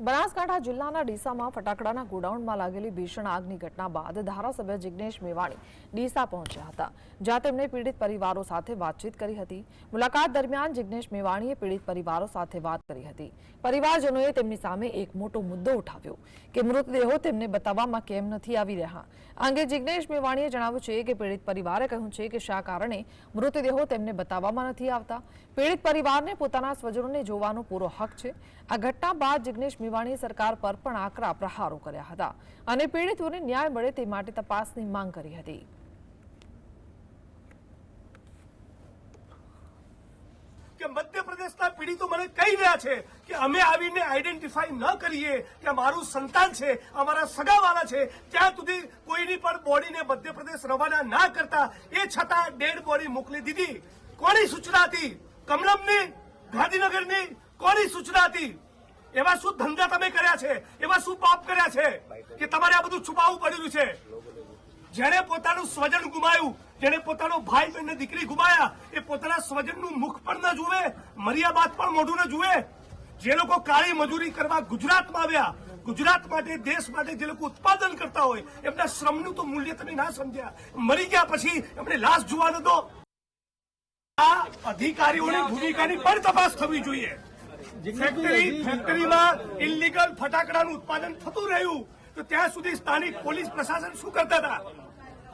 બનાસકાંઠા જિલ્લાના ડીસામાં ફટાકડાના ગોડાઉનમાં લાગેલી ભીષણ આગની ઘટના બાદ ધારાસભ્ય જિજ્ઞેશ મેવાણી ડીસા પહોંચ્યા હતા, જ્યાં તેમણે પીડિત પરિવારો સાથે વાતચીત કરી હતી. મુલાકાત દરમિયાન જિજ્ઞેશ મેવાણીએ પીડિત પરિવારો સાથે વાત કરી હતી. પરિવારજનોએ તેમની સામે એક મોટો મુદ્દો ઉઠાવ્યો કે મૃતદેહો તેમને બતાવવામાં કેમ નથી આવી રહ્યા. આ અંગે જિગ્નેશ મેવાણીએ જણાવ્યું છે કે પીડિત પરિવારે કહ્યું છે કે શા કારણે મૃતદેહો તેમને બતાવવામાં નથી આવતા? પીડિત પરિવારને પોતાના સ્વજનોને જોવાનો પૂરો હક છે. આ ઘટના બાદ જિગ્નેશ મેવાણીએ સરકાર પર પણ આકરા પ્રહારો કર્યા હતા અને પીડિતોને ન્યાય મળે તે માટે તપાસની માંગ કરી હતી. કે મધ્યપ્રદેશના પીડિતો મને કહી રહ્યા છે કે અમે આવીને આઈડેન્ટિફાઈ ન કરીએ કે મારું સંતાન છે અમારા સગાવાલા છે. ત્યાં સુધી કોઈની પણ બોડીને મધ્યપ્રદેશ રવાના ના કરતા, એ છતાં ડેડ બોડી મોકલી દીધી. કોની સૂચના હતી? કમલમની? ગાંધીનગરની? કોની સૂચના હતી? એવા શું ધંધા તમે કર્યા છે? એવા શું પાપ કર્યા છે? કે તમારે આ બધું છુપાવવું પડ્યું છે? જેણે પોતાનું સ્વજન ગુમાયું જેણે પોતાનો ભાઈ બહેન દીકરી ગુમાયા, એ પોતાના સ્વજનનું મુખ પણ ન જુએ મર્યા બાદ પણ મોઢું ન જુએ. જે લોકો કાળી મજૂરી કરવા ગુજરાતમાં આવ્યા, ગુજરાત માટે, દેશ માટે જે લોકો ઉત્પાદન કરતા હોય, એમના શ્રમનું તો મૂલ્ય તમે ના સમજ્યા. મરી ગયા પછી એમને લાશ જોવા નતો આ અધિકારીઓની ભૂમિકાની પણ તપાસ થવી જોઈએ. ફેક્ટરી ફેક્ટરીમાં ઇલીગલ ફટાકડાનું ઉત્પાદન થતું રહ્યું. તો ત્યાં સુધી સ્થાનિક પોલીસ પ્રશાસન શું કરતા હતા?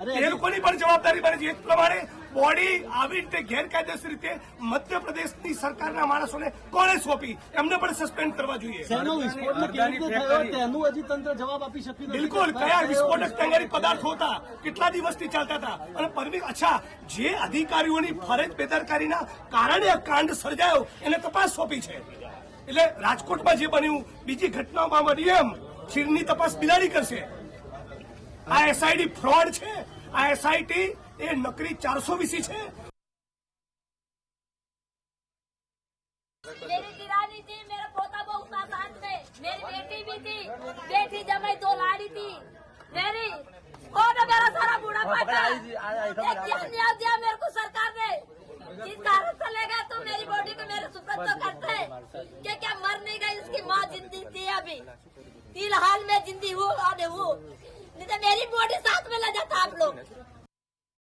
એ લોકોની પણ જવાબદારી બને છે. એ પ્રમાણે બોડી આવી રીતે ગેરકાયદેસર રીતે મધ્યપ્રદેશની સરકારના માણસોને કોણે સોંપી? એમને પણ સસ્પેન્ડ કરવા જોઈએ. તેનો વિસ્ફોટ કેવી રીતે થયો? તેનું હજી તંત્ર જવાબ આપી શક્યું બિલકુલ. કયા વિસ્ફોટક તેંગારી પદાર્થો હતા? કેટલા દિવસથી ચાલતા હતા? અને પરમી અચ્છા જે અધિકારીઓની ફરજ બેદરકારીના કારણે આ કાંડ સર્જાયો એને તપાસ સોંપી છે. એટલે રાજકોટમાં જે બન્યું બીજી ઘટનાઓમાં બની એમ ખીરની તપાસ બિલાડી કરશે. આ એસઆઈડી ફ્રોડ છે આ એસઆઈટી એ નકરી ચારસો વીસી છે मेरी किरानी थी मेरा पोता बहु था साथ में मेरी बेटी भी थी बेटी जमाई दो लाड़ी थी मेरी कौन है मेरा सारा बूढ़ा पाटा ये क्या न्याय दिया मेरे को सरकार ने इस कारण से लेगा तो मेरी बॉडी को मेरे सुपुर्द तो करते कि क्या मर नहीं गई उसकी माँ जिंदी थी अभी फिलहाल में जिंदी हूँ dah tablo.